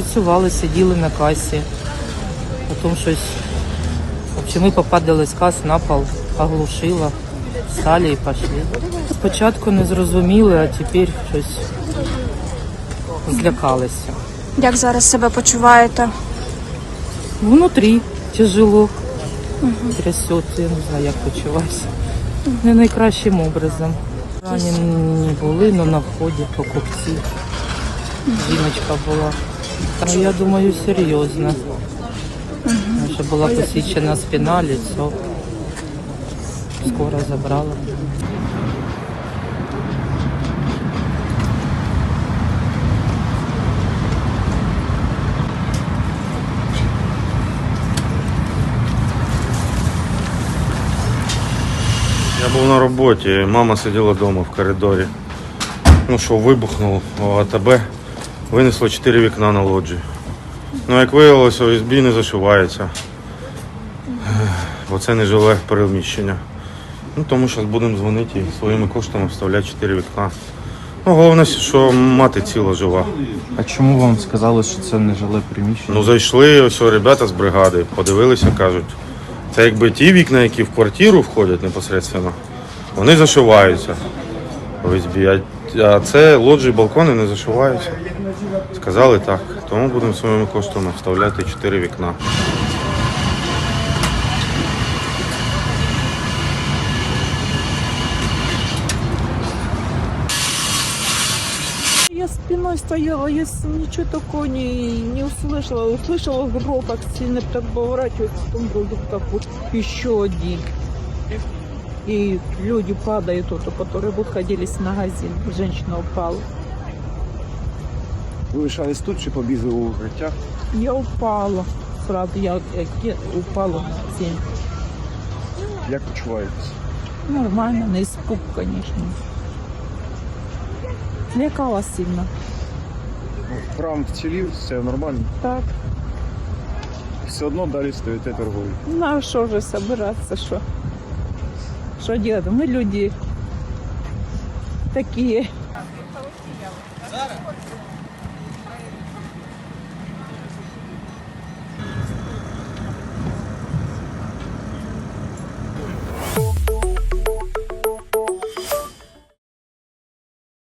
працювали, сиділи на касі. Потім щось. В общем, ми попадали з кас на пол, оглушило. Встали і пішли. Спочатку не зрозуміли, а тепер щось злякалися. Як зараз себе почуваєте? Внутрі тяжело. Трясеться, я не знаю, як почуваюся. Не найкращим образом. Ранені були, але на вході покупці. Жіночка була. Та я думаю, серйозно. Що була посічена спина, лицо. Скоро забрала. Я був на роботі, мама сиділа вдома в коридорі. Ну що, вибухнув АТБ, винесло 4 вікна на лоджі. Ну, як виявилося, ОСБ не зашивається. Бо це не жиле переміщення. Ну, тому зараз будемо дзвонити і своїми коштами вставляти 4 вікна. Ну, головне, що мати ціла жива. А чому вам сказали, що це не жиле приміщення? Ну, зайшли ось ребята з бригади, подивилися, кажуть. Це якби ті вікна, які в квартиру входять непосередньо, вони зашиваються. в ОСБ, а- це лоджії, балкони не зашиваються. Сказали так. Тому будемо своїми коштами вставляти 4 вікна. Я спиной стояла, я ничего такого не, не услышала. Услышала грохот, сильно так поворачивается, потом вроде как вот еще один. И люди падают, вот, которые выходили с магазина. Женщина упала. Ви лишались тут чи побігли у укриття? Я упала. Правда, я, я ке- упала на землю. Як почуваєтесь? Нормально, на испуг, конечно. Злякала сильно. Ну, Храм вцілів, все нормально. Так, Все одно далі стоїте торгові. ну а что же собираться, что? Что делать? Мы люди такие. Зара?